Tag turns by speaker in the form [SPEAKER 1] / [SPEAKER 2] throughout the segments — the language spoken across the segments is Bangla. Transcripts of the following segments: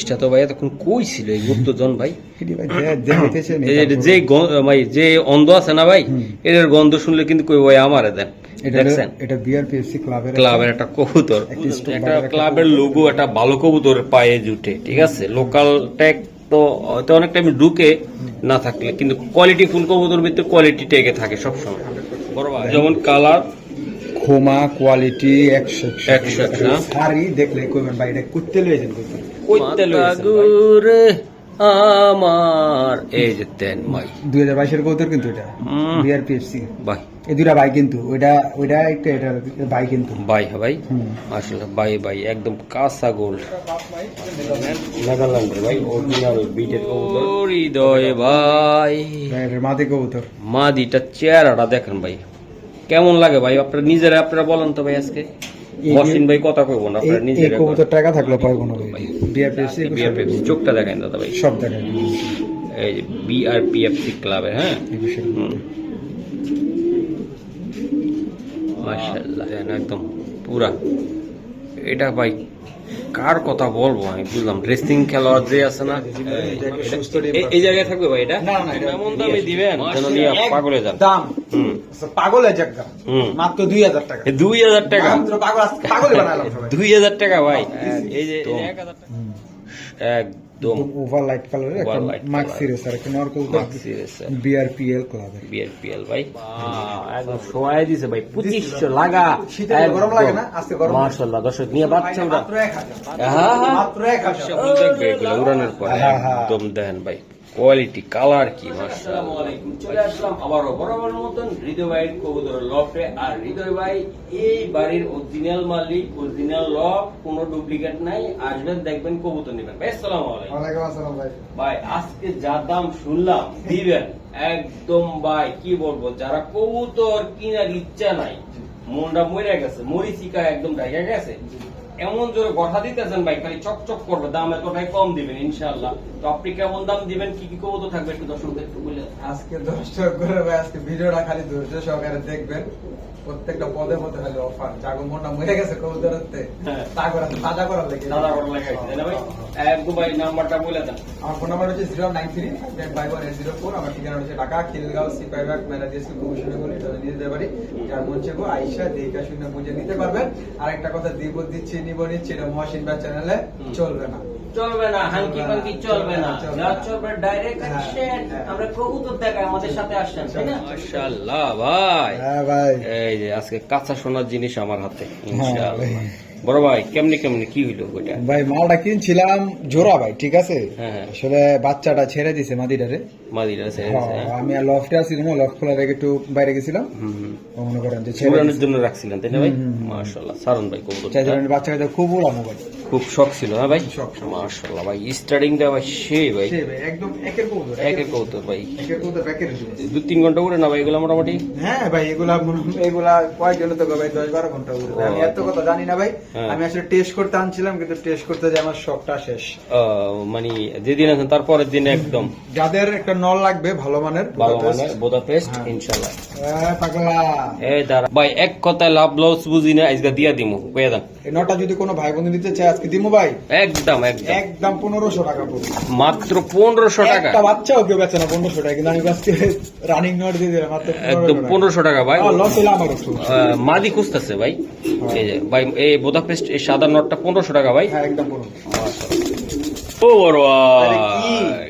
[SPEAKER 1] জিনিসটা তো ভাই এতক্ষণ কই ছিল এই গুপ্তজন ভাই?
[SPEAKER 2] যে
[SPEAKER 1] ভাই যে অন্ধ আছে না ভাই। এর গন্ধ শুনলে কিন্তু কই ভাই আমারে দেন।
[SPEAKER 2] এটা
[SPEAKER 1] দেখছেন?
[SPEAKER 2] এটা বিআরপিএসসি ক্লাবের
[SPEAKER 1] ক্লাবের একটা কবুতর।
[SPEAKER 2] একটা
[SPEAKER 1] ক্লাবের লোগো একটা ভালো কবুতর পায়ে জুটে ঠিক আছে? লোকাল ট্যাগ তো হয়তো অনেক টাইম ঢুকে না থাকলে কিন্তু কোয়ালিটি ফুল কবুতর ভিতরে কোয়ালিটি থাকে সবসময়। বড় যেমন কালার
[SPEAKER 2] খোমা কোয়ালিটি একশো
[SPEAKER 1] একশো,
[SPEAKER 2] শাড়ি দেখলে কইবেন ভাই এটা কুত্তে লইছেন কইবেন
[SPEAKER 1] কইতে আমার এই যে তেন ভাই
[SPEAKER 2] দুই হাজার বাইশের কৌতর কিন্তু এটা। বিআরপিএফসি
[SPEAKER 1] ভাই
[SPEAKER 2] এই দুটা ভাই কিন্তু। ওইটা ওইটা একটা এটা ভাই কিন্তু।
[SPEAKER 1] ভাই হ্যাঁ ভাই। আসলে ভাই ভাই একদম কাঁচা গোল্ড ভাই অরিজিনাল বিটের কবুতর। হৃদয় ভাই।
[SPEAKER 2] মাদি কবুতর।
[SPEAKER 1] মাদিটা চেহারাটা দেখেন ভাই। কেমন লাগে ভাই? আপনারা নিজেরা আপনারা বলেন তো ভাই আজকে। বসিন ভাই কথা কইব না
[SPEAKER 2] আপনার
[SPEAKER 1] আপনারা
[SPEAKER 2] এই
[SPEAKER 1] নিজেরা
[SPEAKER 2] কবুতর টাকা থাকলে পারব না ভাই। বিআরপিএফসি
[SPEAKER 1] বিআরপিএফসি চোখটা দেখেন দাদা ভাই।
[SPEAKER 2] সব দেখেন।
[SPEAKER 1] এই যে বিআরপিএফসি ক্লাবে হ্যাঁ। মাশাআল্লাহ। একদম পুরা। এটা ভাই কার কথা বলব? আমি বুঝলাম ড্রেসিং খেলোয়াড় যে আছে না এই- জায়গায় থাকবে ভাই এটা? এমন দামে দিবেন? যেন নিয়ে পাগলে যান।
[SPEAKER 2] দাম। পাগলে
[SPEAKER 1] যাক
[SPEAKER 2] মাত্র দুই হাজার টাকা।
[SPEAKER 1] এই দুই হাজার টাকা?
[SPEAKER 2] পাগল পাগল বানালাম
[SPEAKER 1] দুই হাজার টাকা ভাই। এই যে এই যে এক হাজার টাকা। একদম
[SPEAKER 2] ওভার লাইট কালারের একটা মার্ক। সিরিজ আর একটা নর কবুতর
[SPEAKER 1] সিরিয়াস
[SPEAKER 2] বিআরপিএল ক্লাবের
[SPEAKER 1] বিআরপিএল ভাই একদম দিছে ভাই 2500 লাগা
[SPEAKER 2] শীতে গরম লাগে না? আজকে গরম।
[SPEAKER 1] মাশাআল্লাহ দর্শক নিয়ে বাচ্চা
[SPEAKER 2] মাত্র
[SPEAKER 1] হ্যাঁ, হ্যাঁ।
[SPEAKER 2] মাত্র 1000
[SPEAKER 1] সব দেখবে এগুলো উড়ানোর পরে
[SPEAKER 2] হ্যাঁ, হ্যাঁ।
[SPEAKER 1] একদম দেখেন ভাই কোয়ালিটি কালার কি আসসালামু আলাইকুম চলে আসলাম আবারও বরাবর মতন হৃদয় ভাইয়ের লফটে। আর হৃদয় ভাই এই বাড়ির অরিজিনাল মালিক অরিজিনাল লফ কোনো ডুপ্লিকেট নাই। আসবেন দেখবেন কবুতর নেবেন। ভাই আসসালামু আলাইকুম।
[SPEAKER 2] ওয়ালাইকুম আসসালাম ভাই।
[SPEAKER 1] ভাই আজকে যা দাম শুনলাম দিবেন। একদম ভাই কি বলব যারা কবুতর কিনার ইচ্ছা নাই মনটা মরে গেছে মরিচিকা একদম ঢাকা গেছে এমন জোরে কথা দিতেছেন ভাই খালি চকচক করবে দাম এতটাই কম দিবেন ইনশাআল্লাহ। তো আপনি কেমন দাম দিবেন কি কি কবুতর থাকবে একটু দর্শকদের একটু বলে
[SPEAKER 3] আজকে দর্শক করে ভাই আজকে ভিডিওটা খালি ধৈর্য সহকারে দেখবেন। প্রত্যেকটা পদে পদে খালি অফার। জাগো মনটা মরে গেছে কবুতরতে
[SPEAKER 1] হ্যাঁ।
[SPEAKER 3] তা করা তাজা করার লেগে।
[SPEAKER 1] দাদা বড় লেখা আছে ভাই? একদম ভাই নাম্বারটা বলে দেন।
[SPEAKER 3] আমার ফোন নাম্বার হচ্ছে zero nine three five one eight zero four আমার ঠিকানা হচ্ছে ঢাকা খিলগাঁও সিপাই বাগ মেলা ডিএসপি কমিশনে বলে এটা নিয়ে যেতে পারি। যার মন শুনে বুঝে নিতে পারবেন। আর একটা কথা দিব দিচ্ছি নিব নিচ্ছি এটা মহসিন বা চ্যানেলে চলবে না।
[SPEAKER 1] চলবে না হাঙ্কি পাঙ্কি চলবে না।
[SPEAKER 3] চলবে
[SPEAKER 1] যা চলবে ডাইরেক্ট অ্যাকশন। আমরা কবুতর দেখাই আমাদের সাথে আসছেন তাই না। মাশাআল্লাহ ভাই।
[SPEAKER 2] হ্যাঁ ভাই।
[SPEAKER 1] এই যে আজকে কাঁচা সোনার জিনিস আমার হাতে
[SPEAKER 2] হ্যাঁ,
[SPEAKER 1] ইনশাআল্লাহ।
[SPEAKER 2] ভাই।
[SPEAKER 1] বড় ভাই কেমনি কেমনি কি হইল ওইটা?
[SPEAKER 2] ভাই মালটা কিনছিলাম জোড়া ভাই ঠিক আছে?
[SPEAKER 1] হ্যাঁ, হ্যাঁ।
[SPEAKER 2] আসলে বাচ্চাটা ছেড়ে দিছে মাদিটারে।
[SPEAKER 1] ছেড়ে
[SPEAKER 2] হ্যাঁ,
[SPEAKER 1] দিছে, হ্যাঁ?
[SPEAKER 2] আমি আর লফটে আসছিলাম লফট খোলা রেখে একটু বাইরে গেছিলাম।
[SPEAKER 1] হুম,
[SPEAKER 2] মনে করেন যে ছেড়ে
[SPEAKER 1] জন্য রাখছিলেন তাই না ভাই। মাশাআল্লাহ সারন ভাই কবুতর
[SPEAKER 2] চাই ধরনের বাচ্চা খুব ভালো ভাই।
[SPEAKER 1] খুব শখ ছিল হ্যাঁ ভাই?
[SPEAKER 2] শখ।
[SPEAKER 1] ভাই স্টার্টিং দেওয়া ভাই সেই ভাই।
[SPEAKER 2] সে ভাই, একদম একের কবুতর
[SPEAKER 1] একের কবুতর ভাই।
[SPEAKER 2] একের কবুতর ব্যাকের
[SPEAKER 1] দু তিন ঘণ্টা উড়ে না ভাই এগুলো মোটামুটি?
[SPEAKER 2] হ্যাঁ ভাই এগুলা এগুলা কয়েকজন তো ভাই? দশ বারো ঘণ্টা উড়বে
[SPEAKER 1] ও,
[SPEAKER 2] আমি এত কথা জানি না ভাই।
[SPEAKER 1] হ্যাঁ।
[SPEAKER 2] আমি আসলে টেস্ট করতে আনছিলাম কিন্তু টেস্ট করতে যে আমার শখটা শেষ।
[SPEAKER 1] মানে যেদিন আছেন তারপরের দিন একদম।
[SPEAKER 2] যাদের একটা নল লাগবে ভালো মানের
[SPEAKER 1] ভালো
[SPEAKER 2] Budapest,
[SPEAKER 1] মানে বোদা পেস্ট
[SPEAKER 2] হ্যাঁ।
[SPEAKER 1] ইনশাআল্লাহ।
[SPEAKER 2] এ, পাগলা।
[SPEAKER 1] এই দাঁড়া। ভাই এক কথায় লাভ লস বুঝি না আজকে দিয়া দিমু। কয়ে দেন।
[SPEAKER 2] এই নটা যদি কোনো ভাই বন্ধু দিতে চায় আজকে দিমু ভাই?
[SPEAKER 1] একদম একদম।
[SPEAKER 2] একদম পনেরোশো টাকা পড়বে।
[SPEAKER 1] মাত্র পনেরোশো টাকা।
[SPEAKER 2] একটা বাচ্চাও কেউ বেচে না পনেরোশো টাকা। কিন্তু আমি আজকে রানিং নোট দিয়ে দিলাম মাত্র
[SPEAKER 1] একদম পনেরোশো টাকা ভাই।
[SPEAKER 2] লস হলে আমার একটু
[SPEAKER 1] মাদি খুঁজতেছে ভাই। এই যে ভাই এই বোদাপেস্ট এই সাদা নটটা পনেরোশো টাকা ভাই।
[SPEAKER 2] হ্যাঁ একদম পনেরো
[SPEAKER 1] ও?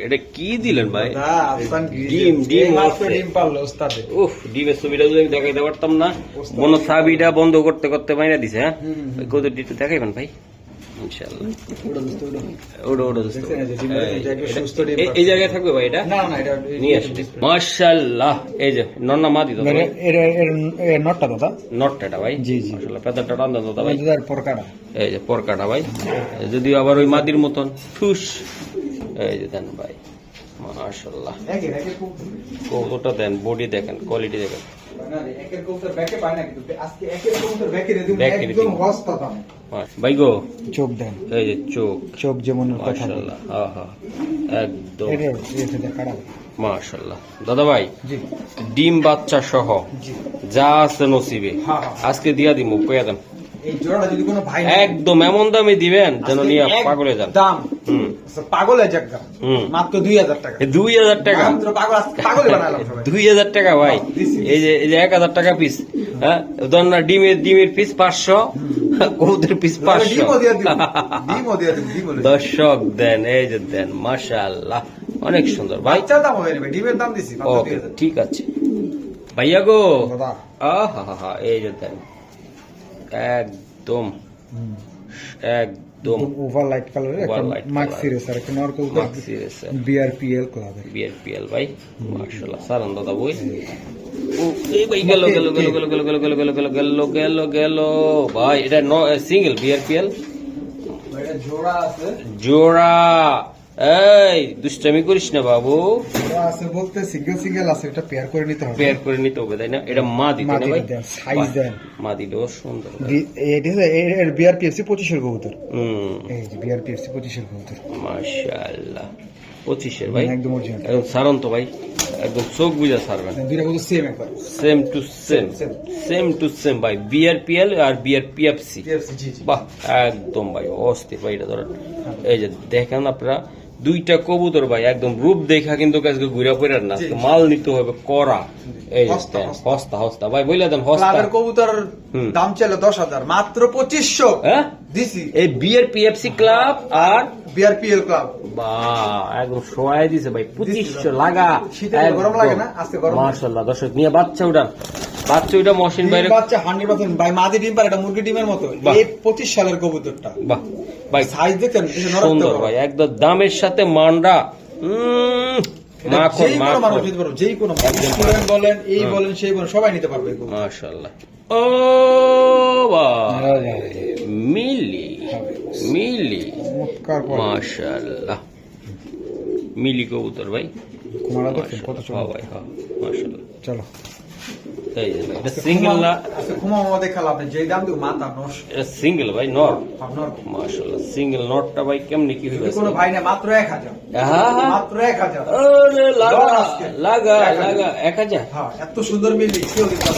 [SPEAKER 1] এটা কি দিলেন ভাই। ডিম, ডিম
[SPEAKER 2] এই ডিম পারল ওস্তাদে।
[SPEAKER 1] উফ ডিমের ছবিটা যদি আমি দেখাইতে পারতাম না মনে সাবিটা বন্ধ করতে করতে মাইনা দিছে হ্যাঁ? কত দেখাইবেন ভাই? ইনশাআল্লাহ।
[SPEAKER 2] এই
[SPEAKER 1] জায়গায় থাকবে ভাই এটা?
[SPEAKER 2] না না এটা
[SPEAKER 1] নিয়ে আসি মাশাআল্লাহ। এই যে নন্না মাদি তো
[SPEAKER 2] মানে এর এর এর নটটা দাদা?
[SPEAKER 1] নটটা ভাই।
[SPEAKER 2] জি, জি।
[SPEAKER 1] মাশাআল্লাহ পেদারটা টান দাদা ভাই।
[SPEAKER 2] দাদার পরকাটা।
[SPEAKER 1] এই যে পরকাটা ভাই। যদিও আবার ওই মাদির মতন। ঠুস। এই যে দেন ভাই। মাশাআল্লাহ। কতটা দেন বডি দেখেন কোয়ালিটি দেখেন।
[SPEAKER 2] না একের কবুতর ব্যাকে পায় না কিন্তু আজকে একের কবুতর ব্যাকে রে দিন একদম হস্তা দাম।
[SPEAKER 1] মাশ- ভাই গো
[SPEAKER 2] চোখ দেন।
[SPEAKER 1] এই যে চোখ।
[SPEAKER 2] চোখ যেমন কথা
[SPEAKER 1] মাশাআল্লাহ হ্যাঁ হ্যাঁ একদম। মাশাআল্লাহ। দাদা ভাই ডিম বাচ্চা সহ যা আছে নসিবে
[SPEAKER 2] হ্যাঁ, হ্যাঁ।
[SPEAKER 1] আজকে দিয়া দিমু কইয়া দেন।
[SPEAKER 2] এই জোড়াটা যদি কোনো ভাই
[SPEAKER 1] একদম এমন দামে দিবেন যেন নিয়ে পাগলে যান।
[SPEAKER 2] দাম।
[SPEAKER 1] হুম।
[SPEAKER 2] আচ্ছা, পাগলের জায়গা মাত্র দুই হাজার টাকা।
[SPEAKER 1] দুই হাজার টাকা।
[SPEAKER 2] পাগল আজকে বানালাম
[SPEAKER 1] দুই হাজার টাকা ভাই। এই যে এই যে এক হাজার টাকা পিস হ্যাঁ? ধর না ডিমের ডিমের পিস পাঁচশো কবুতরের পিস পাঁচশো। দর্শক দেন এই যে দেন মাশাআল্লাহ। অনেক সুন্দর। ভাই।
[SPEAKER 2] দাম হবে ডিমের দাম দিছি
[SPEAKER 1] ঠিক আছে। ভাইয়া গো। আহা হা হা এই যে দেন। একদম। একদম।
[SPEAKER 4] ওভার লাইট কালারের একটা
[SPEAKER 1] Over light
[SPEAKER 4] মার্ক। সিরিজ আর একটা নর কবুতর
[SPEAKER 1] মার্ক সিরিজের।
[SPEAKER 4] বিআরপিএল ক্লাবের
[SPEAKER 1] বিএনপিএল ভাই। মাশাআল্লাহ। সারান দাদা বই। ও এই ভাই গেল গেল গেল গেল গেল গেল গেল গেল গেল গেল গেল গেল। ভাই এটা সিঙ্গেল বিআরপিএল
[SPEAKER 2] জোড়া আছে।
[SPEAKER 1] জোড়া। এই দুষ্টামি করিস না বাবু।
[SPEAKER 4] আছে বলতে সিঙ্গেল সিঙ্গেল আছে এটা পেয়ার করে নিতে হবে।
[SPEAKER 1] পেয়ার করে নিতে হবে তাই না? এটা মা দিতে না ভাই?
[SPEAKER 4] দিতে দেন।
[SPEAKER 1] মা দিলেও সুন্দর
[SPEAKER 4] বিআরপিএফসি পঁচিশের কবুতর।
[SPEAKER 1] হুম।
[SPEAKER 4] এই যে বিআরপিএফসি পঁচিশের কবুতর।
[SPEAKER 1] মাশাআল্লাহ পঁচিশের ভাই?
[SPEAKER 4] একদম original।
[SPEAKER 1] একদম সারন তো ভাই একদম চোখ বুঝা সারবেন।
[SPEAKER 4] দুইটা কবুতর সেম একবার।
[SPEAKER 1] Same to same same to same ভাই বিআরপিএল আর বিআরপিএফসি
[SPEAKER 2] কেএফসি জি জি।
[SPEAKER 1] বাহ একদম ভাই অস্থির ভাই এটা ধরেন। এই যে দেখেন আপনারা দুইটা কবুতর ভাই একদম রূপ দেখা কিন্তু আজকে ঘুরে পড়ার না। মাল নিতে হবে করা এই
[SPEAKER 2] হস্তা, হস্তা।
[SPEAKER 1] ভাই বলে দেন হস্তা।
[SPEAKER 2] কবুতর দাম ছিল দশ হাজার মাত্র পঁচিশশো
[SPEAKER 1] হ্যাঁ?
[SPEAKER 2] দিছি।
[SPEAKER 1] এই বিআরপিএফসি ক্লাব আর
[SPEAKER 2] বিআরপিএল ক্লাব।
[SPEAKER 1] বা একদম সোয়াই দিছে ভাই পঁচিশশো লাগা।
[SPEAKER 2] শীতে গরম লাগে না? আজকে গরম
[SPEAKER 1] মার্শাল্লাহ দর্শক নিয়ে বাচ্চা উঠান। বাচ্চা উঠা মশিন বাইরে।
[SPEAKER 2] বাচ্চা হান্ড্রেড পার্সেন্ট ভাই মাদি ডিম পারে এটা মুরগি ডিমের মতো। এই পঁচিশ সালের কবুতরটা।
[SPEAKER 1] বাহ। ভাই
[SPEAKER 2] সাইজ দেখেন
[SPEAKER 1] সুন্দর ভাই একদম দামের সাথে মানরা হ্যাঁ। মিলি কবুতর ভাই। হ্যাঁ,
[SPEAKER 4] চলো।
[SPEAKER 1] এটা সিঙ্গেল না?
[SPEAKER 2] যে দাম মাথা
[SPEAKER 1] এটা সিঙ্গেল ভাই নর।
[SPEAKER 2] হ্যাঁ,
[SPEAKER 1] মাশাআল্লাহ সিঙ্গেল নরটা ভাই কেমনি কি হইবে
[SPEAKER 2] কোনো ভাই না মাত্র 1000 হ্যাঁ,
[SPEAKER 1] হ্যাঁ, হ্যাঁ
[SPEAKER 2] মাত্র 1000
[SPEAKER 1] আরে লাগা লাগা লাগা 1000
[SPEAKER 2] হ্যাঁ এত সুন্দর মিলি কিও দিতাম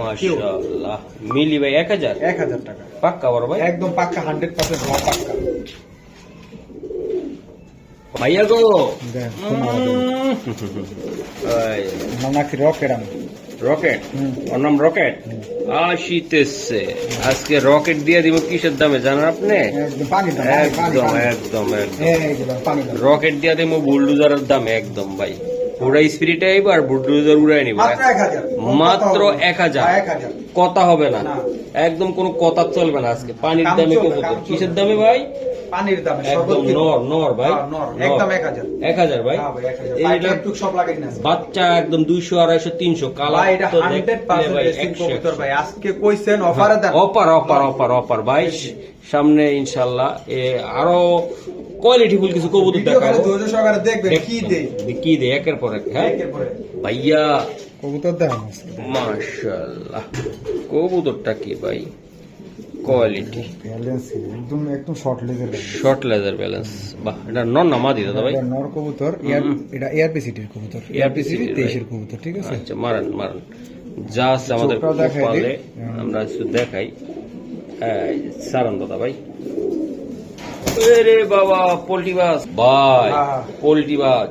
[SPEAKER 1] মাশাআল্লাহ মিলি ভাই
[SPEAKER 2] 1000 1000 টাকা।
[SPEAKER 1] পাক্কা বড় ভাই?
[SPEAKER 2] একদম পাক্কা 100% বড় পাক্কা।
[SPEAKER 1] ভাইয়া গো।
[SPEAKER 4] দেন মানা
[SPEAKER 1] কি
[SPEAKER 4] রকেরাম রকেট।
[SPEAKER 1] ওর নাম রকেট আসিতেছে। আজকে রকেট দিয়ে দিব কিসের দামে জানেন আপনি?
[SPEAKER 4] একদম
[SPEAKER 1] একদম একদম। রকেট দিয়ে দিব বুলডুজারের দামে একদম ভাই। পুরা স্পিরিটে আইব আর বুলডুজার উড়াই নিব।
[SPEAKER 2] মাত্র এক হাজার। হ্যাঁ,
[SPEAKER 1] কথা হবে না। একদম কোন কথা চলবে না আজকে। পানির দামে কবুতর কিসের দামে ভাই?
[SPEAKER 2] পানির দামে
[SPEAKER 1] নর ভাই। ভাই। বাচ্চা একদম
[SPEAKER 2] ভাই
[SPEAKER 1] সামনে ইনশাআল্লাহ এ আরও কোয়ালিটিফুল কিছু কবুতর দেখবে।
[SPEAKER 2] কি দে
[SPEAKER 1] কি একের পর এক হ্যাঁ? ভাইয়া
[SPEAKER 4] কবুতর দাম আছে
[SPEAKER 1] কবুতরটা কি ভাই? কোয়ালিটি
[SPEAKER 4] ব্যালেন্স একদম একদম শর্ট লেগের
[SPEAKER 1] শর্ট লেজার ব্যালেন্স বাহ এটা নন না মাদি দাদা ভাই?
[SPEAKER 4] নর কবুতর এটা এয়ারপি সিটির কবুতর। এয়ারপি সিটি
[SPEAKER 1] ভাই।
[SPEAKER 4] তেইশের কবুতর ঠিক আছে?
[SPEAKER 1] আচ্ছা মারান মারান। যা আছে আমাদের
[SPEAKER 4] হুম।
[SPEAKER 1] আমরা একটু দেখাই। সারান দাদা ভাই। আরে বাবা পোল্টি মাছ ভাই পোল্টি
[SPEAKER 2] মাছ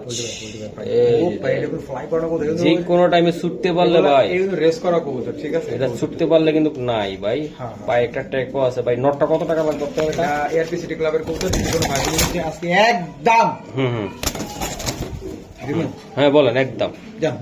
[SPEAKER 1] যে কোন টাইমে ছুটতে পারলে ভাই।
[SPEAKER 2] রেস করা কবুতর ঠিক আছে?
[SPEAKER 1] এটা ছুটতে পারলে কিন্তু নাই ভাই। ভাই একটা ট্যাকও আছে। ভাই নটটা কত টাকা লাগবে? করতে হবে
[SPEAKER 2] এয়ারপি সিটি ক্লাবের কবুতর আজকে একদম
[SPEAKER 1] হুম হুম। হ্যাঁ বলেন একদম।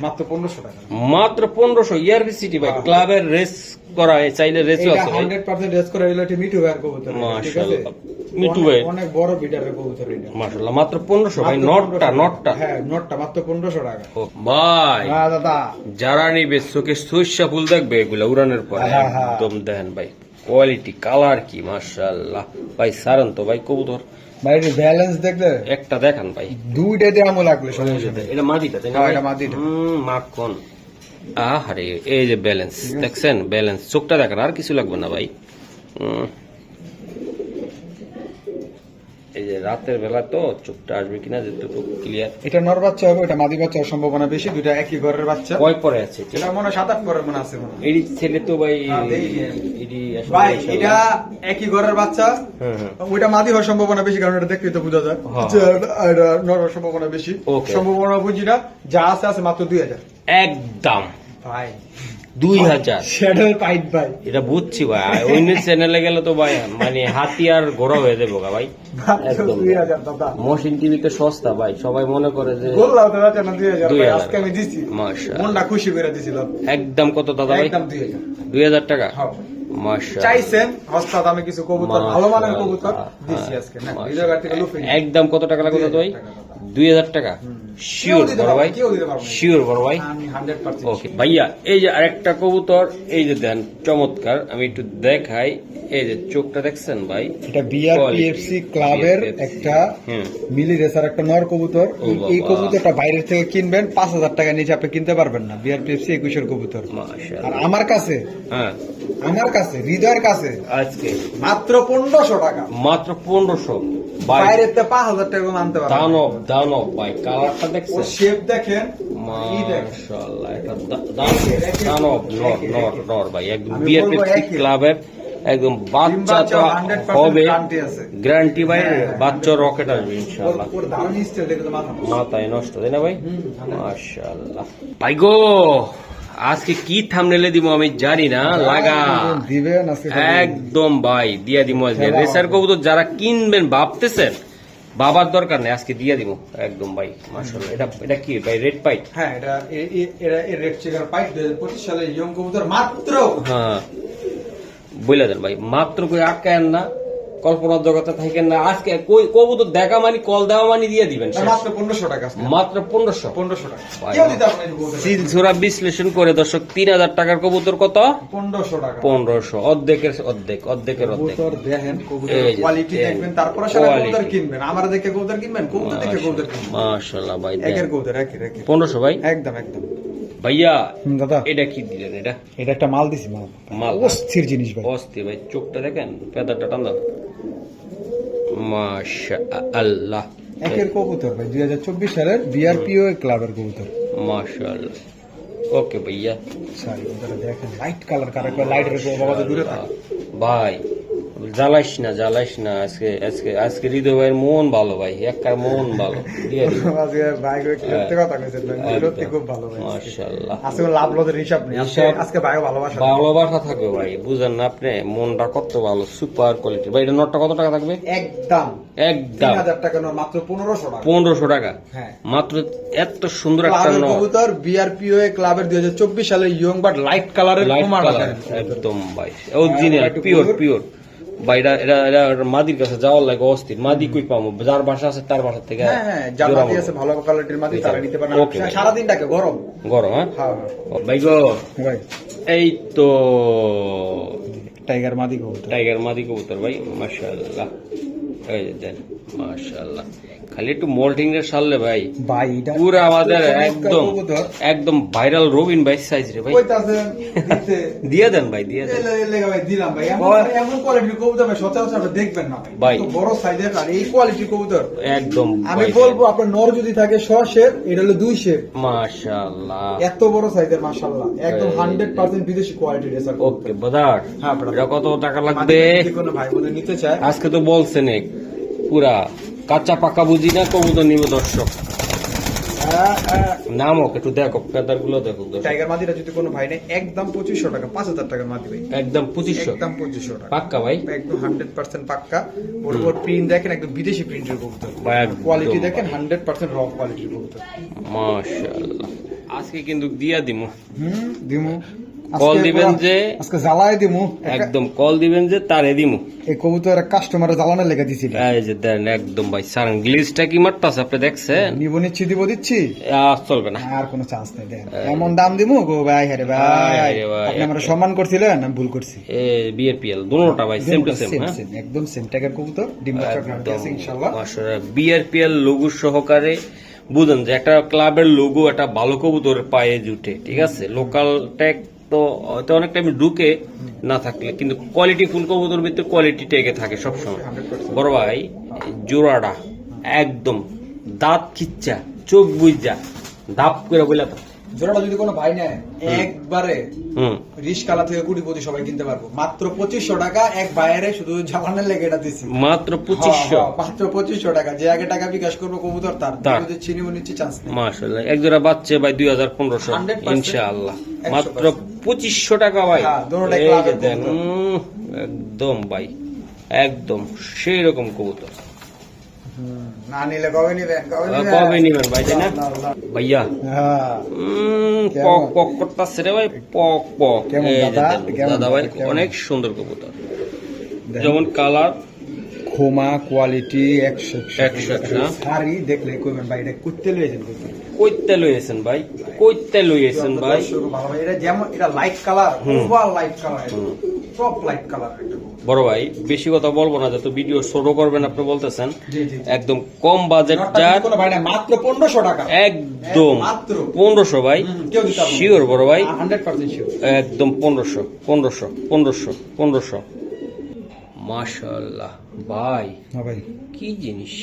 [SPEAKER 2] মাত্র পনেরোশো টাকা।
[SPEAKER 1] মাত্র পনেরোশো ইয়ারবি সিটি ভাই
[SPEAKER 2] হ্যাঁ।
[SPEAKER 1] ক্লাবের রেস করা হয়, চাইলে রেসও আছে
[SPEAKER 2] হান্ড্রেড পার্সেন্ট রেস করা হলো এটা ভাইয়ের কবুতর এটা, ঠিক আছে?
[SPEAKER 1] মাশাআল্লাহ। মিঠু ভাই।
[SPEAKER 2] অনেক বড় বিডারের কবুতর এটা।
[SPEAKER 1] মাশাল্লাহ মাত্র পনেরোশো ভাই নটটা নটটা।
[SPEAKER 2] হ্যাঁ নটটা মাত্র পনেরোশো টাকা।
[SPEAKER 1] ভাই
[SPEAKER 4] হ্যাঁ দাদা।
[SPEAKER 1] যারা নিবে চোখে সর্ষা ফুল দেখবে এগুলা উড়ানের পরে।
[SPEAKER 4] হ্যাঁ, হ্যাঁ।
[SPEAKER 1] একদম দেখেন ভাই কোয়ালিটি কালার কি মাশাল্লাহ ভাই সারান তো ভাই কবুতর।
[SPEAKER 4] ভাই ব্যালেন্স দেখলে
[SPEAKER 1] একটা দেখান ভাই।
[SPEAKER 4] দুইটাতে আমো লাগল সমস্যা নেই
[SPEAKER 1] এটা মাটিটা তাই না
[SPEAKER 4] হ্যাঁ? এটা মাটিটা।
[SPEAKER 1] হুম, মাখন আহারে এই যে ব্যালেন্স দেখছেন? ব্যালেন্স চোখটা দেখেন আর কিছু লাগবে না ভাই। হুম। এই যে রাতের বেলা তো চোখটা আসবে কিনা যেটুকু ক্লিয়ার
[SPEAKER 4] এটা নর বাচ্চা হবে এটা মাদি বাচ্চা সম্ভাবনা বেশি দুটা একই ঘরের বাচ্চা
[SPEAKER 1] কয় পরে আছে এটা?
[SPEAKER 2] মনে সাত আট পরের মনে আছে মনে হয়।
[SPEAKER 1] ছেলে তো ভাই
[SPEAKER 2] হ্যাঁ, ভাই এটা একই ঘরের বাচ্চা
[SPEAKER 1] হুম, হুম।
[SPEAKER 2] ওইটা মাদি হওয়ার সম্ভাবনা বেশি কারণ এটা দেখলে তো বোঝা যায়
[SPEAKER 1] হ্যাঁ।
[SPEAKER 2] এটা নর সম্ভাবনা বেশি. সম্ভাবনা বুঝি না যা আছে আছে মাত্র দুই হাজার
[SPEAKER 1] একদম
[SPEAKER 2] ভাই
[SPEAKER 1] দুই হাজার।
[SPEAKER 4] শ্যাডেল পাইট ভাই
[SPEAKER 1] এটা বুঝছি ভাই। অন্য চ্যানেলে গেলে তো ভাই মানে হাতি আর ঘোড়া হয়ে যাব ভাই। একদম। মহসিন টিভিতে সস্তা ভাই। সবাই মনে করে যে
[SPEAKER 2] দুই হাজার মনটা খুশি করে দিছিলাম।
[SPEAKER 1] কত দাদা ভাই?
[SPEAKER 2] একদম দুই হাজার।
[SPEAKER 1] টাকা।
[SPEAKER 2] চাইছেন হস্তা দামে কিছু কবুতর ভালো মানের কবুতর দিচ্ছি আজকে। না
[SPEAKER 1] মাশা-
[SPEAKER 2] এই জায়গা থেকে লুফে। নিই।
[SPEAKER 1] একদম কত টাকা লাগবে দাদা ভাই? দুই হাজার টাকা? শিওর বড় ভাই
[SPEAKER 2] না, কেউ দিতে পারবে না।
[SPEAKER 1] শিওর বড় ভাই? ওকে ভাইয়া এই যে আরেকটা কবুতর এই যে দেন চমৎকার। আমি একটু দেখাই এই যে চোখটা দেখছেন ভাই?
[SPEAKER 4] এটা বিআরপিএফসি ক্লাবের একটা
[SPEAKER 1] হুম।
[SPEAKER 4] মিলি রেসার একটা নর কবুতর। এই- কবুতরটা বাইরের থেকে কিনবেন পাঁচ হাজার টাকা নিচে আপনি কিনতে পারবেন না। বিআরপিএফসি একুশের কবুতর। আর আমার কাছে
[SPEAKER 1] হ্যাঁ।
[SPEAKER 4] আমার কাছে হৃদয়ের কাছে
[SPEAKER 1] আজকে।
[SPEAKER 2] মাত্র পনেরোশো টাকা।
[SPEAKER 1] মাত্র পনেরোশো।
[SPEAKER 2] বাইরের থেকে পাঁচ হাজার টাকা
[SPEAKER 1] দানব দানব ভাই কালারটা দেখছেন?
[SPEAKER 2] শেপ দেখেন
[SPEAKER 1] মাশাআল্লাহ এটা দানব নর নর নর ভাই। একদম বিএফএফসি ক্লাবের একদম বাচ্চা তো হবে। গ্যারান্টি ভাই
[SPEAKER 2] হ্যাঁ, হ্যাঁ।
[SPEAKER 1] বাচ্চা রকেট আসবে
[SPEAKER 2] ওর
[SPEAKER 1] ইনশাআল্লাহ
[SPEAKER 2] তো।
[SPEAKER 1] মাথায় নষ্ট তাই না ভাই? মাশাআল্লাহ। ভাই গো! আজকে কি থামনেলে দিব আমি জানি না লাগা।
[SPEAKER 4] দিবেন
[SPEAKER 1] একদম ভাই দিয়া দিব আজকে। রেসার। কবুতর যারা কিনবেন ভাবতেছেন বাবার দরকার নেই আজকে দিয়ে দিব। একদম ভাই মাশাআল্লাহ এটা এটা কি ভাই রেড পাইট
[SPEAKER 2] হ্যাঁ এটা এ- এ- এরা এই রেড চিকার হাজার পঁচিশ সালে ইয়ং কবুতর মাত্র
[SPEAKER 1] হ্যাঁ। বলে দেন ভাই মাত্র কই আটকায়েন না। কল্পনার জগতে থাকেন না। আজকে কই কবুতর দেখা মানি কল দেওয়া মানি দিয়ে দিবেন
[SPEAKER 2] মাত্র পনেরোশো টাকা
[SPEAKER 1] মাত্র পনেরোশো।
[SPEAKER 2] পনেরোশো টাকা।
[SPEAKER 1] সিলসুরা বিশ্লেষণ করে দর্শক তিন হাজার টাকার কবুতর কত?
[SPEAKER 2] পনেরোশো টাকা।
[SPEAKER 1] পনেরোশো। অর্ধেকের অর্ধেক অর্ধেকের অর্ধেক।
[SPEAKER 2] দেখেন কোয়ালিটি দেখবেন তারপরে সারা কবুতর কিনবেন। আমার দেখে কবুতর কিনবেন কবুতর দেখে কবুতর কিনবেন।
[SPEAKER 1] মাশাল্লাহ ভাই
[SPEAKER 2] একের কবুতর একের একের।
[SPEAKER 1] পনেরোশো ভাই?
[SPEAKER 2] একদম একদম।
[SPEAKER 1] ভাইয়া
[SPEAKER 4] দাদা।
[SPEAKER 1] এটা কি দিলেন এটা?
[SPEAKER 4] এটা একটা মাল দিছি মাল।
[SPEAKER 1] মাল।
[SPEAKER 4] অস্থির জিনিস ভাই।
[SPEAKER 1] অস্থি ভাই চোখটা দেখেন পেদারটা টান দাও। মাশা আল্লাহ
[SPEAKER 4] একের কবুতর ভাই দুই হাজার চব্বিশ সালের বিআরপিও ক্লাবের কবুতর।
[SPEAKER 1] মাশাআল্লাহ। ওকে ভাইয়া।
[SPEAKER 4] সরি দেখেন লাইট কালার কালার লাইটের বাবা তো দূরে থাক।
[SPEAKER 1] ভাই জ্বালাইস না জ্বালাইস না আজকে আজকে আজকে হৃদয় ভাইয়ের মন ভালো ভাই একার মন ভালো
[SPEAKER 2] একটু ভালোবাসা
[SPEAKER 1] থাকবে ভাই বুঝেন না আপনি মনটা কত ভালো সুপার কোয়ালিটি। ভাই এটা নটটা কত টাকা থাকবে?
[SPEAKER 2] একদম।
[SPEAKER 1] একদম।
[SPEAKER 2] টাকা মাত্র পনেরোশো টাকা।
[SPEAKER 1] পনেরোশো টাকা?
[SPEAKER 2] হ্যাঁ।
[SPEAKER 1] মাত্র এত সুন্দর একটা
[SPEAKER 2] কবুতর বিআরপিও ক্লাবের দুই হাজার চব্বিশ সালে ইয়ং বাট লাইট কালারের
[SPEAKER 1] একদম ভাই অরিজিনাল
[SPEAKER 2] একটু
[SPEAKER 1] পিওর পিওর ভাই এটা এটা এটা মাদির কাছে যাওয়ার লাগে অস্থির। মাদি কই পাবো যার বাসা আছে তার বাসা থেকে
[SPEAKER 2] হ্যাঁ হ্যাঁ যার
[SPEAKER 1] মাদি
[SPEAKER 2] আছে ভালো কোয়ালিটির মাদি তারা নিতে পারে
[SPEAKER 1] ভাই।
[SPEAKER 2] সারাদিন ডাকে গরম।
[SPEAKER 1] গরম হ্যাঁ?
[SPEAKER 2] হ্যাঁ।
[SPEAKER 1] ভাই গো।
[SPEAKER 4] ভাই।
[SPEAKER 1] এই তো
[SPEAKER 4] টাইগার মাদি কবুতর।
[SPEAKER 1] টাইগার মাদি কবুতর ভাই মাশাআল্লাহ। এই যে দেন মাশাআল্লাহ। খালি একটু মোল্টিং সারলে ভাই
[SPEAKER 4] ভাই এটা
[SPEAKER 1] পুরো আমাদের একদম একদম ভাইরাল রবিন ভাই সাইজ রে ভাই। দিয়ে দেন ভাই দিয়ে দেন।
[SPEAKER 2] এলে- এলে ভাই দিলাম ভাই। এমন
[SPEAKER 1] ওই-
[SPEAKER 2] কবুতর ভাই সচরাচর আপনি দেখবেন না
[SPEAKER 1] ভাই।
[SPEAKER 2] ভাই। বড় সাইজের আর এই কোয়ালিটির কবুতর।
[SPEAKER 1] একদম
[SPEAKER 2] আমি বলব আপনার নর যদি থাকে শের এটা হলো দুই শের
[SPEAKER 1] মাশাআল্লাহ।
[SPEAKER 2] এত বড় সাইজের মাশাআল্লাহ। একদম
[SPEAKER 1] এই-
[SPEAKER 2] হান্ড্রেড পার্সেন্ট বিদেশি কোয়ালিটির রেসার
[SPEAKER 1] ওকে বাদার
[SPEAKER 2] হ্যাঁ,
[SPEAKER 1] কত টাকা লাগবে?
[SPEAKER 2] যদি কোনো ভাই বোনের নিতে চায়?
[SPEAKER 1] আজকে তো বলছেন এক, পুরা কাঁচা পাকা বুঝি না কবুতর নিব দর্শক। নামক একটু দেখো গুলো দেখো
[SPEAKER 2] টাইগার মাদিটা যদি কোনো ভাই নেই একদম পঁচিশশো টাকা পাঁচ হাজার টাকার মাদি ভাই।
[SPEAKER 1] একদম পঁচিশশো?
[SPEAKER 2] একদম পঁচিশশো টাকা।
[SPEAKER 1] পাক্কা ভাই?
[SPEAKER 2] একদম হান্ড্রেড পার্সেন্ট পাক্কা। ওর উপর প্রিন্ট দেখেন একদম বিদেশি প্রিন্টের কবুতর। কোয়ালিটি দেখেন হান্ড্রেড পার্সেন্ট র কোয়ালিটির কবুতর।
[SPEAKER 1] মাশাআল্লাহ। আজকে কিন্তু দিয়া দিমু।
[SPEAKER 4] হুম দিমু।
[SPEAKER 1] কল দিবেন যে-
[SPEAKER 4] আজকে জ্বালায় দিমু।
[SPEAKER 1] একদম কল দিবেন যে তারে দিমু।
[SPEAKER 4] এই কবুতর কাস্টমারে জ্বালানোর লেগে দিছিল
[SPEAKER 1] এই যে দেন একদম ভাই গ্লিজটা কি মারতাছে আপনি দেখছেন?
[SPEAKER 4] নিব নিচ্ছি দিব দিচ্ছি।
[SPEAKER 1] আহ, চলবে না।
[SPEAKER 4] আর কোনো চান্স নেই দেন। এমন দাম দিমু? গো ভাই ভাই। আপনি আমরা সম্মান করছিলেন? আমি ভুল করছি।
[SPEAKER 1] এ বিএপিএল দুটোটা ভাই সেম টু সেম হ্যাঁ?
[SPEAKER 4] একদম সেম টাকার কবুতর ডিম বাচ্চা গ্যারান্টি আছে ইনশাআল্লাহ।
[SPEAKER 1] বিআরপিএল লোগো সহকারে বুঝেন যে একটা ক্লাবের লোগো একটা ভালো কবুতর পায়ে জুটে ঠিক আছে? লোকাল ট্যাগ তো হয়তো অনেক টাইম ঢুকে না থাকলে, কিন্তু কোয়ালিটি ফুলকবুতর ভিতরে কোয়ালিটি টেকে থাকে সবসময়। বড় ভাই, জোড়াটা একদম দাঁত খিচ্চা, চোখ বুঝা দাপ করে বলে তো
[SPEAKER 2] জোড়াটা যদি কোনো ভাই নেয় একবারে রিস্কালা থেকে সবাই কিনতে পারব। মাত্র পঁচিশশো টাকা এক বাইরে শুধু জাপানের লেগে এটা দিচ্ছি
[SPEAKER 1] মাত্র পঁচিশশো।
[SPEAKER 2] মাত্র পঁচিশশো টাকা। যে আগে টাকা বিকাশ করব কবুতর তার। যদি চিনি নিচ্ছে চান্স নেই।
[SPEAKER 1] মাশাল্লাহ এক জোড়া বাচ্চা ভাই দুই হাজার পনেরোশো।
[SPEAKER 2] 100%
[SPEAKER 1] ইনশাআল্লাহ। মাত্র পঁচিশশো টাকা ভাই।
[SPEAKER 2] হ্যাঁ,
[SPEAKER 1] একদম ভাই। একদম সেই রকম কবুতর।
[SPEAKER 2] না নিলে কবে নিবেন কবে নিবেন
[SPEAKER 1] ভাই তাই না?
[SPEAKER 2] আল্লাহ, আল্লাহ।
[SPEAKER 1] ভাইয়া।
[SPEAKER 2] হ্যাঁ।
[SPEAKER 1] উম,
[SPEAKER 2] কেমন?
[SPEAKER 1] পক পক করতেছে রে ভাই পক পক।
[SPEAKER 2] কেমন
[SPEAKER 1] এই যে
[SPEAKER 2] দাদা?
[SPEAKER 1] দেন,
[SPEAKER 2] কেমন?
[SPEAKER 1] দাদা ভাই অনেক সুন্দর কবুতর। যেমন কালার।
[SPEAKER 4] খোমা কোয়ালিটি একশো
[SPEAKER 1] একশো, না?
[SPEAKER 2] শাড়ি দেখলে কইবেন ভাই এটা কুত্তে লইছেন
[SPEAKER 1] কইতে লইয়েছেন ভাই কইতে লইয়েছেন ভাই।
[SPEAKER 2] এটা যেমন এটা light colour. Light colour. Top light colour
[SPEAKER 1] বড় ভাই বেশি কথা বলব না যত ভিডিও ছোট করবেন আপনি বলতেছেন। একদম কম বাজেট যার
[SPEAKER 2] মাত্র পনেরোশো টাকা।
[SPEAKER 1] একদম।
[SPEAKER 2] মাত্র।
[SPEAKER 1] পনেরোশো ভাই। শিওর বড় ভাই।
[SPEAKER 2] শিওর
[SPEAKER 1] একদম পনেরোশো পনেরোশো পনেরোশো পনেরোশো। মাশাল্লাহ ভাই
[SPEAKER 4] হ্যাঁ ভাই।
[SPEAKER 1] কি জিনিস?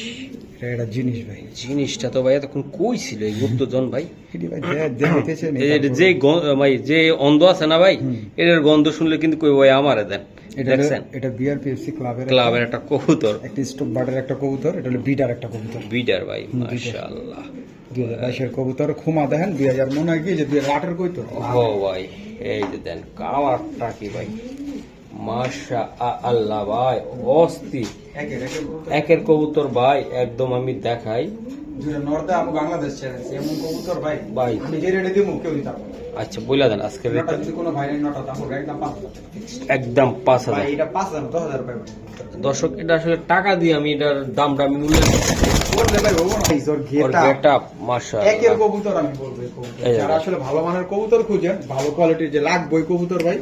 [SPEAKER 4] এটা একটা জিনিস ভাই।
[SPEAKER 1] জিনিসটা তো ভাই এতক্ষণ কই ছিল এই গুপ্তজন ভাই? যে- ভাই যে অন্ধ আছে না ভাই এটার গন্ধ শুনলে কিন্তু কই ভাই আমারে দেন। দেখছেন?
[SPEAKER 4] এটা বিআরপিএফসি ক্লাবের
[SPEAKER 1] ক্লাবের একটা কবুতর।
[SPEAKER 4] একটা স্টক বার্ডের একটা কবুতর এটা হলো বিটার একটা কবুতর।
[SPEAKER 1] বিডার ভাই
[SPEAKER 4] বিডার।
[SPEAKER 1] মাশাআল্লাহ।
[SPEAKER 4] দুই হাজার বাইশের কবুতর খুমা দেখেন দুই হাজার মনে হয় কি যে দুই হাজার আটের কইতো
[SPEAKER 1] ও ভাই এই যে দেন কালারটা কি ভাই? মাশা আল্লাহ ভাই অস্থির
[SPEAKER 2] একের একের কবুতর।
[SPEAKER 1] ভাই একদম আমি দেখাই।
[SPEAKER 2] বাংলাদেশ এমন কবুতর ভাই।
[SPEAKER 1] ভাই। আচ্ছা বইলা দেন
[SPEAKER 2] একদম পাঁচ হাজার।
[SPEAKER 1] দর্শক এটা আসলে টাকা দিয়ে আমি এটার দামটা আমি মূল্য
[SPEAKER 2] কবুতর আমি বলব এই কবুতর।
[SPEAKER 1] এই যে
[SPEAKER 2] যারা আসলে ভালো মানের কবুতর খুঁজেন ভালো কোয়ালিটির যে লাগবে কবুতর ভাই।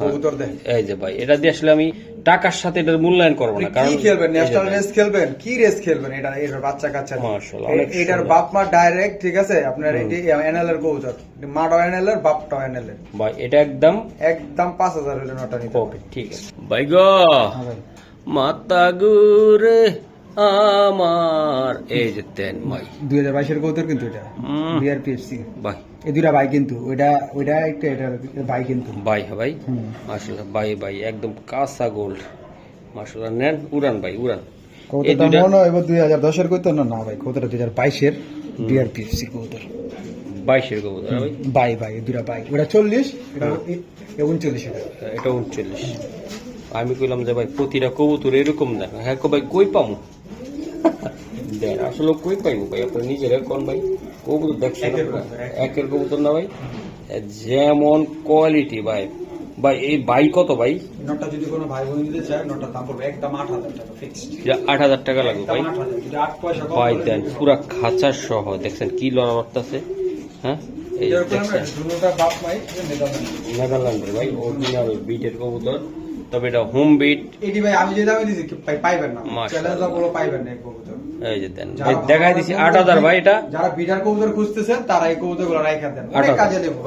[SPEAKER 2] কবুতর দেন
[SPEAKER 1] এই যে ভাই এটা দিয়ে আসলে আমি টাকার সাথে এটার মূল্যায়ন করব না কারণ
[SPEAKER 2] কি খেলবেন? ন্যাশনাল রেস খেলবেন? কি রেস খেলবেন? এটা এটার বাচ্চা কাচ্চা এটার বাপ মা ডাইরেক্ট ঠিক আছে? আপনার এটি এনএল এর কবুতর। মাটাও এনএল এর বাপটাও এনএল এর।
[SPEAKER 1] ভাই এটা একদম
[SPEAKER 2] একদম পাঁচ হাজার হলে নটা নিতে
[SPEAKER 1] ঠিক আছে। ভাই গো
[SPEAKER 4] হ্যাঁ
[SPEAKER 1] মাতা গুরে আমার এই যে তেন ভাই।
[SPEAKER 4] দুই হাজার বাইশের কবুতর কিন্তু এটা
[SPEAKER 1] হুম।
[SPEAKER 4] বিআরপিএফসি
[SPEAKER 1] ভাই
[SPEAKER 4] এই দুইটা ভাই কিন্তু ওইটা ওইটা একটা এটা ভাই কিন্তু।
[SPEAKER 1] ভাই হ্যাঁ ভাই। মাশাল্লাহ ভাই ভাই একদম কাঁচা গোল্ড মাশাল্লাহ নেন উড়ান ভাই উড়ান। দুইটা
[SPEAKER 4] মনে হয় এবার দুই হাজার দশের কইতো না না ভাই কবুতরটা দুই হাজার বাইশের বিআরপিএফসি কবুতর।
[SPEAKER 1] বাইশের কবুতর ভাই।
[SPEAKER 4] বাই বাই এই দুটা বাই। ওটা চল্লিশ এটা উনচল্লিশ এটা।
[SPEAKER 1] উনচল্লিশ। আমি কইলাম যে ভাই প্রতিটা কবুতর এরকম দেন হ্যাঁ ভাই কই পামু? দেন আসলে কই পাইবো ভাই? আপনার নিজের কোন ভাই। কবুতর দেখছেন
[SPEAKER 2] একের কবুতর,
[SPEAKER 1] না ভাই? যেমন কোয়ালিটি ভাই। ভাই এই বাই কত ভাই?
[SPEAKER 2] নটা যদি কোনো ভাই বোন নিতে চায় নটার দাম পড়বে একদম আট হাজার টাকা ফিক্সড
[SPEAKER 1] আট হাজার টাকা লাগবে ভাই। ভাই দেন
[SPEAKER 2] দিতে
[SPEAKER 1] পুরা খাঁচা সহ দেখছেন কি লড়া আছে হ্যাঁ? এই দেখছেন।
[SPEAKER 2] দুটোটা বাপ মাই
[SPEAKER 1] নেদারল্যান্ডের ভাই অরিজিনাল বিটের কবুতর। তবে এটা হোম বিট
[SPEAKER 2] এটি ভাই আমি যে দামে দিছি পাইবেন না।
[SPEAKER 1] মাশাআল্লাহ।
[SPEAKER 2] চ্যালেঞ্জ বলো পাইবেন না কবুতর।
[SPEAKER 1] এই যে দেন দেখাই দিছি
[SPEAKER 2] কবুতর
[SPEAKER 1] আট হাজার ভাই এটা।
[SPEAKER 2] যারা কবুতর খুঁজতেছেন তারা এই রাইখা দেন। অনেক কাজে দেবো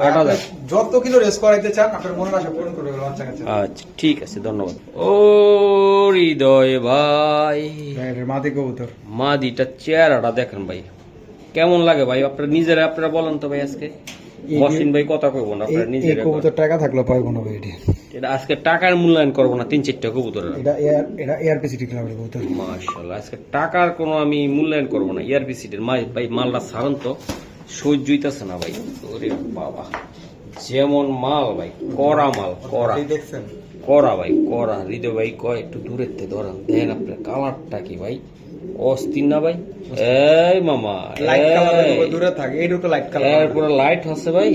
[SPEAKER 2] যত কিলো রেস করাইতে চান আপনার মনের আশা পূরণ করে দেবো কাচ্চা
[SPEAKER 1] আচ্ছা ঠিক আছে ধন্যবাদ। ও হৃদয় ভাই
[SPEAKER 4] এটার মাদি কবুতর।
[SPEAKER 1] মাদিটা চেহারাটা দেখেন ভাই। কেমন লাগে ভাই? আপনারা নিজেরা আপনারা বলেন তো ভাই আজকে।
[SPEAKER 4] এই-
[SPEAKER 1] ভাই কথা কইব না আপনারা
[SPEAKER 4] এই কবুতর টাকা থাকলে পাইব না ভাই এটা।
[SPEAKER 1] এটা আজকে টাকার মূল্যায়ন করব না তিন চারটা কবুতর।
[SPEAKER 4] এটা এয়ার এটা এয়ারপিসিটি ক্লাবের কবুতর।
[SPEAKER 1] মাশাআল্লাহ আজকে টাকার কোনো আমি মূল্যায়ন করব না মাই ভাই মালটা সারন তো সহ্য হইতাছে না ভাই। ওরে বাবা যেমন মাল ভাই করা মাল করা
[SPEAKER 2] দেখছেন?
[SPEAKER 1] করা ভাই করা হৃদয় ভাই কয় একটু দূরের থেকে ধরেন দেখেন আপনার কালারটা কি ভাই? অস্থির না ভাই? এই মামা
[SPEAKER 2] লাইট কালার দূরে থাকে এইটুকু লাইট
[SPEAKER 1] কালারের পুরো লাইট আছে ভাই।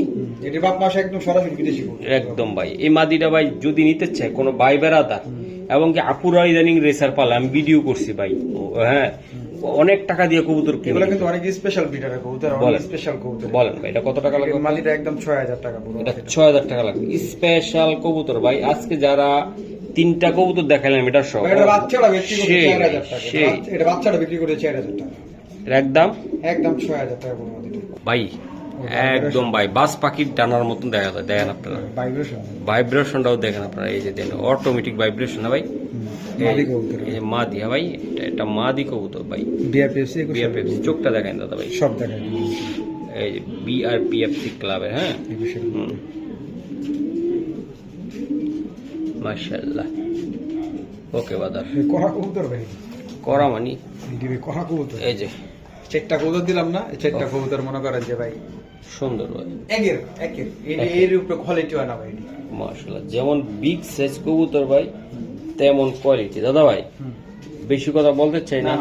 [SPEAKER 2] এটি বাপ মাসে একদম সরাসরি বিদেশি
[SPEAKER 1] একদম ভাই। এই মাদিটা ভাই যদি নিতে চায় কোনো ভাই বেড়াদার এবং কি আপুরা ইদানিং রেসার পালে আমি ভিডিও করছি ভাই। হ্যাঁ। অনেক টাকা দিয়ে কবুতর কিনে
[SPEAKER 2] এগুলো কিন্তু অনেক স্পেশাল বিটারের কবুতর। অনেক স্পেশাল কবুতর।
[SPEAKER 1] বলেন ভাই এটা কত টাকা লাগবে?
[SPEAKER 2] মালিটা একদম ছয় হাজার টাকা পুরো
[SPEAKER 1] এটা ছয় হাজার টাকা লাগবে। স্পেশাল কবুতর ভাই আজকে যারা তিনটা কবুতর দেখালাম এটা সব
[SPEAKER 2] এটা বাচ্চাটা বিক্রি করতে
[SPEAKER 1] ভাই,
[SPEAKER 2] হাজার টাকা। এটা বাচ্চাটা বিক্রি করে চার হাজার টাকা।
[SPEAKER 1] এর একদম?
[SPEAKER 2] একদম ছয় হাজার টাকা পুরো
[SPEAKER 1] ভাই একদম ভাই বাস পাখির ডানার মতন দেখা যায় দেখেন আপনারা। ভাইব্রেশনটাও দেখেন আপনারা এই যে দেন অটোমেটিক ভাইব্রেশন না ভাই? এই যে মা দিয়া ভাই এটা- মা দি কবুতর ভাই।
[SPEAKER 4] বিআরপিএফসি
[SPEAKER 1] বিআর চোখটা দেখেন দাদা ভাই।
[SPEAKER 4] সব দেখায়
[SPEAKER 1] এই যে বিআরপিএফসি ক্লাবের হ্যাঁ? মাশাআল্লাহ। ওকে বাদার।
[SPEAKER 4] কড়া কবুতর ভাই।
[SPEAKER 1] করা মানি? এই যে
[SPEAKER 2] চেকটা কবুতর দিলাম না এই চেকটা কবুতর মনে করেন যে ভাই
[SPEAKER 1] সুন্দর ভাই।
[SPEAKER 2] একের একের। এটি এর উপরে কোয়ালিটি হয় না ভাই।
[SPEAKER 1] মাশাআল্লাহ যেমন বিগ সাইজ কবুতর ভাই তেমন কোয়ালিটি দাদা ভাই বেশি কথা বলতে চাই না।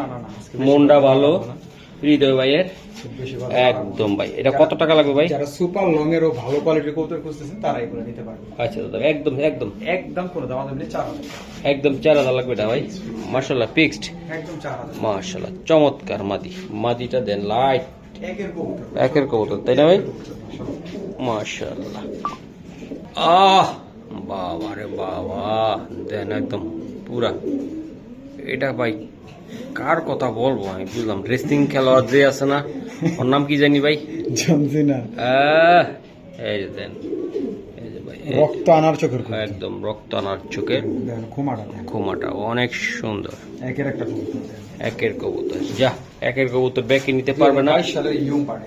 [SPEAKER 1] মনটা ভালো। হৃদয় ভাইয়ের একদম ভাই। এটা কত টাকা লাগবে ভাই?
[SPEAKER 2] যারা সুপার লং এরও ভালো কোয়ালিটির কবুতর খুঁজতেছেন তারা এগুলো নিতে পারবে।
[SPEAKER 1] আচ্ছা দাদা একদম একদম।
[SPEAKER 2] একদম কোনো দাম চার হাজার।
[SPEAKER 1] একদম চার হাজার লাগবে এটা ভাই? মার্শাল্লাহ ফিক্সড
[SPEAKER 2] একদম চার হাজার।
[SPEAKER 1] মার্শাল্লাহ চমৎকার মাদি। মাদিটা দেন লাইট
[SPEAKER 2] একের কবুতর।
[SPEAKER 1] একের কবুতর তাই না ভাই? মার্শাল্লাহ আহ বাবা রে বাবা দেন একদম পুরা। এটা ভাই কার কথা বলব? আমি বুঝলাম রেসলিং খেলোয়াড় যে আছে না ওর নাম কি জানি ভাই?
[SPEAKER 4] জানছি না
[SPEAKER 1] এই যে দেন
[SPEAKER 4] রক্ত আনার চোখের
[SPEAKER 1] একদম রক্ত আনার চোখের
[SPEAKER 4] খুমাটা
[SPEAKER 1] খোমাটা অনেক সুন্দর।
[SPEAKER 4] একের একটা কবুতর
[SPEAKER 1] একের কবুতর যা একের কবুতর ব্যাকে নিতে পারবে না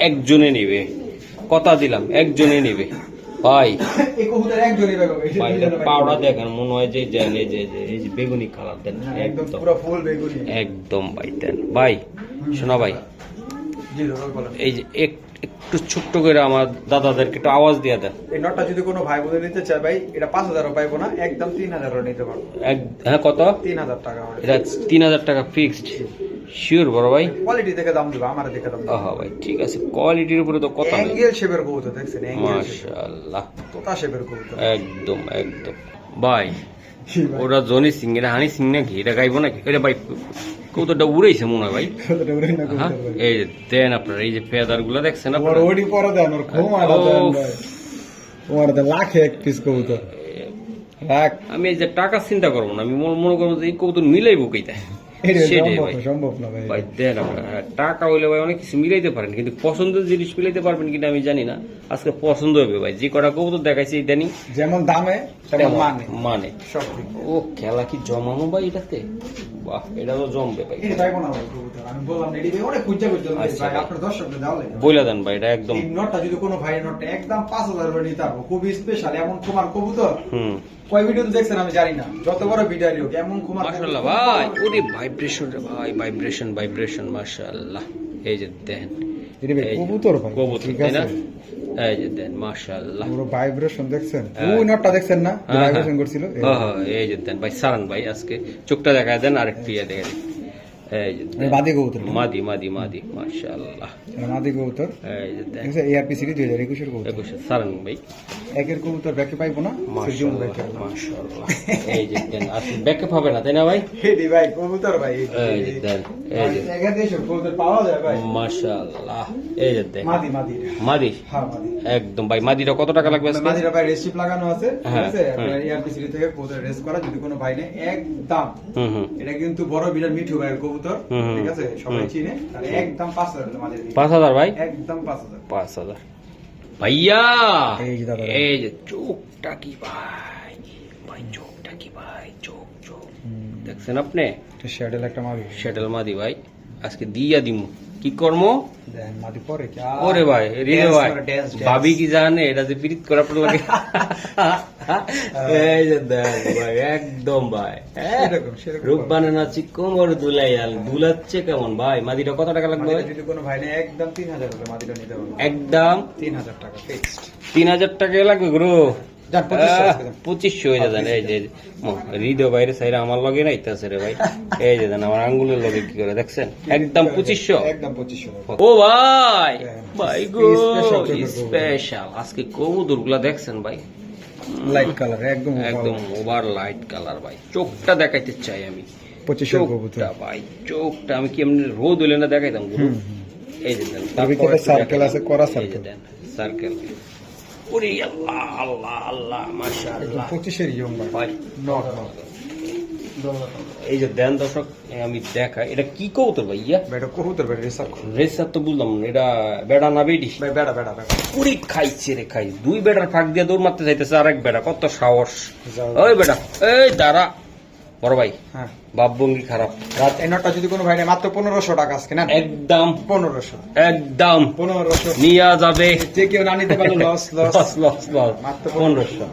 [SPEAKER 1] একজনে নিবে। কথা দিলাম একজনে নিবে।
[SPEAKER 2] পাবে।
[SPEAKER 1] পাউডার দেখেন মনে হয় যে এই যে যে- এই যে বেগুনি কালার দেন
[SPEAKER 2] হ্যাঁ, একদম
[SPEAKER 1] একদম। ভাই দেন। ভাই শোনা ভাই। এই যে এক- একটু ছোট্ট করে আমার দাদাদেরকে একটু আওয়াজ দিয়ে দেন।
[SPEAKER 2] এই নটটা যদি কোনো ভাই বোনের নিতে চায় ভাই এটা পাঁচ হাজারও পাইবো না একদম তিন হাজারও নিতে পারব।
[SPEAKER 1] হ্যাঁ কত?
[SPEAKER 2] তিন হাজার টাকা
[SPEAKER 1] এটা তিন হাজার টাকা ফিক্সড শিওর বড় ভাই।
[SPEAKER 2] কোয়ালিটি দেখে দাম দেবো আমার দেখে দাম
[SPEAKER 1] আহা ভাই ঠিক আছে কোয়ালিটির উপরে তো কথা নেই
[SPEAKER 2] অ্যাঙ্গেল শেপের কবুতর দেখছেন? অ্যাঙ্গেল
[SPEAKER 1] মাশাআল্লাহ।
[SPEAKER 2] তোতা শেপের কবুতর।
[SPEAKER 1] একদম একদম। ভাই ওরা জনি সিং হানি সিং গাইবো নাকি? এটা ভাই কৌতোটা উড়েছে মনে হয় ভাই।
[SPEAKER 4] না কবুতর
[SPEAKER 1] এই যে দেন আপনার এই যে গুলো দেখছেন আপনারা?
[SPEAKER 4] ওডি পরে দেন ওর দেন ভাই। ওর দেন লাখে এক পিস কবুতর।
[SPEAKER 1] আমি এই যে টাকা চিন্তা করব না আমি মনে- মনে করব যে এই কৌতুক মিলাইবো কইতা
[SPEAKER 4] এটা
[SPEAKER 1] সেটাই ভাই।
[SPEAKER 4] সম্ভব না ভাই।
[SPEAKER 1] ভাই দেন আপনার টাকা হইলে ভাই অনেক কিছু মিলাইতে পারেন কিন্তু পছন্দের জিনিস মিলাইতে পারবেন কিনা আমি জানি না। আজকে পছন্দ হবে ভাই। যে কটা কবুতর দেখাইছি ইদানিং
[SPEAKER 2] যেমন দামে মানে।
[SPEAKER 1] মানে। ও খেলা কি জমানো ভাই এটাতে? বাহ এটা তো জমবে ভাই। আচ্ছা। বইলা দেন ভাই এটা একদম।
[SPEAKER 2] নটটা যদি কোনো ভাই নটটা একদম পাঁচ হাজার খুবই স্পেশাল এমন কুমার কবুতর।
[SPEAKER 1] হুম।
[SPEAKER 2] কয় ভিডিও দেখছেন আমি জানি না। যত বড় ভিডিও হোক এমন কুমার
[SPEAKER 1] মাশাআল্লাহ ভাই ওরে ভাইব্রেশন রে ভাই ভাইব্রেশন ভাইব্রেশন মাশাআল্লাহ। এই যে দেন।
[SPEAKER 4] এটা ভাই কবুতর ভাই
[SPEAKER 1] কবুতর
[SPEAKER 4] ঠিক আছে?
[SPEAKER 1] এই যে দেন মাশাআল্লাহ।
[SPEAKER 4] পুরো ভাইব্রেশন দেখছেন?
[SPEAKER 1] হ্যাঁ।
[SPEAKER 4] ওই নটটা দেখছেন না?
[SPEAKER 1] হ্যাঁ,
[SPEAKER 4] ভাইব্রেশন
[SPEAKER 1] হ্যাঁ।
[SPEAKER 4] করছিল?
[SPEAKER 1] হ্যাঁ, হ্যাঁ, এই যে দেন ভাই সারান ভাই আজকে চোখটা দেখা দেন আরেকটু ইয়ে দেখা দিন। এই যে দেন।
[SPEAKER 4] এই বাদি কবুতর
[SPEAKER 1] মাদি মাদি মাদি মাশাআল্লাহ
[SPEAKER 4] মাদি কবুতর
[SPEAKER 1] এই যে
[SPEAKER 4] এআরপি সিরিজ দুই হাজার কবুতর
[SPEAKER 1] একুশে সারান ভাই
[SPEAKER 4] একের কবুতর ব্যাকে পাইবো না
[SPEAKER 1] মাশাআল্লাহ মাশাআল্লাহ এই যে দেন আসলে ব্যাকআপ হবে না তাই না ভাই
[SPEAKER 2] হেডি ভাই কবুতর ভাই
[SPEAKER 1] এই যে দেন এই যে
[SPEAKER 2] এখান থেকে কবুতর পাওয়া যায় ভাই
[SPEAKER 1] মাশাআল্লাহ এই যে দেন
[SPEAKER 2] মাদি মাদি
[SPEAKER 1] মাদি
[SPEAKER 2] হ্যাঁ মাদি
[SPEAKER 1] একদম ভাই মাদিটা কত টাকা লাগবে আজকে
[SPEAKER 2] ভাই রেসিপ লাগানো আছে ঠিক আছে আপনার। এআরপি সিরি থেকে কবুতর রেস করা যদি কোনো ভাই নেই একদম
[SPEAKER 1] হুম হুম
[SPEAKER 2] এটা কিন্তু বড় বিরাট মিঠু ভাইয়ের কবুতর
[SPEAKER 1] হুম।
[SPEAKER 2] ঠিক আছে? সবাই চিনে? একদম পাঁচ হাজার
[SPEAKER 1] পাঁচ হাজার ভাই?
[SPEAKER 2] একদম পাঁচ হাজার।
[SPEAKER 1] পাঁচ হাজার। ভাইয়া!
[SPEAKER 4] এই যে
[SPEAKER 1] চোখটা কি ভাই? ভাই চোখটা কি ভাই? চোখ চোখ। দেখছেন আপনি?
[SPEAKER 4] শ্যাডেল একটা মাদি।
[SPEAKER 1] শ্যাডেল মাদি ভাই। আজকে দিয়া দিমু। কি কর্ম? ওরে ভাই
[SPEAKER 2] Dance
[SPEAKER 1] ভাই. ভাবি কি জানে এটা যে পিরিত করা আপনার লাগে। এই যে দেখ ভাই একদম ভাই। হ্যাঁ?
[SPEAKER 2] সেরকম।
[SPEAKER 1] রূপবানে নাচি কোমর দুলাই আল দুলাচ্ছে কেমন ভাই? মাদিটা কত টাকা লাগবে?
[SPEAKER 2] যদি কোনো ভাই নেই একদম তিন হাজার নিতে
[SPEAKER 1] একদম?
[SPEAKER 2] টাকা ফিক্সড
[SPEAKER 1] তিন হাজার টাকা লাগবে গুরু।
[SPEAKER 2] যান, 2500
[SPEAKER 1] আহ,
[SPEAKER 2] আজকে দেন।
[SPEAKER 1] পঁচিশশো হয়ে যান এই যে হৃদয় বাইরে সাইরে আমার লগে নাই আছে রে ভাই। এই যে আমার আঙ্গুলের লগে কি করে দেখছেন? একদম পঁচিশশো।
[SPEAKER 2] একদম পঁচিশশো।
[SPEAKER 1] ও ভাই ভাই গো স্পেশাল আজকে কবুতরগুলা দেখছেন ভাই?
[SPEAKER 4] লাইট কালার একদম
[SPEAKER 1] একদম ওভার লাইট কালার ভাই। চোখটা দেখাইতে চাই আমি।
[SPEAKER 4] কবুতর।
[SPEAKER 1] ভাই চোখটা আমি কি এমনি রোদ হইলে না দেখাইতাম। এই যে দেন দেখাই।
[SPEAKER 4] আছে,
[SPEAKER 1] সার্কেল ওরে আল্লাহ আল্লাহ আল্লাহ মাশাআল্লাহ।
[SPEAKER 4] পঁচিশের ইয়ং ভাই
[SPEAKER 1] ভাই
[SPEAKER 4] নট নট
[SPEAKER 1] এই যে দেন দর্শক আমি দেখা এটা কি কৌতর ভাইয়া
[SPEAKER 2] ইয়া। বেটা কবুতর বেটা রেসার
[SPEAKER 1] রেসার তো বুঝলাম এটা বেড়া না বেডি?
[SPEAKER 2] ভাই বেড়া বেড়া বেড়া।
[SPEAKER 1] পুরি খাইছে রে খাই দুই বেড়ার ফাঁক দিয়ে দৌড় মারতে যাইতেছে আরেক বেড়া। কত সাহস। ওই বেড়া এই দাঁড়া। বড় ভাই
[SPEAKER 2] হ্যাঁ।
[SPEAKER 1] বাপভঙ্গি খারাপ।
[SPEAKER 2] রাত এই যদি কোনো ভাই না মাত্র পনেরোশো টাকা আজকে না?
[SPEAKER 1] একদম।
[SPEAKER 2] পনেরোশো।
[SPEAKER 1] একদম।
[SPEAKER 2] পনেরোশো।
[SPEAKER 1] নিয়ে যাবে।
[SPEAKER 2] যে কেউ না নিতে পারলে loss loss
[SPEAKER 1] loss loss loss
[SPEAKER 2] মাত্র
[SPEAKER 1] পনেরোশো।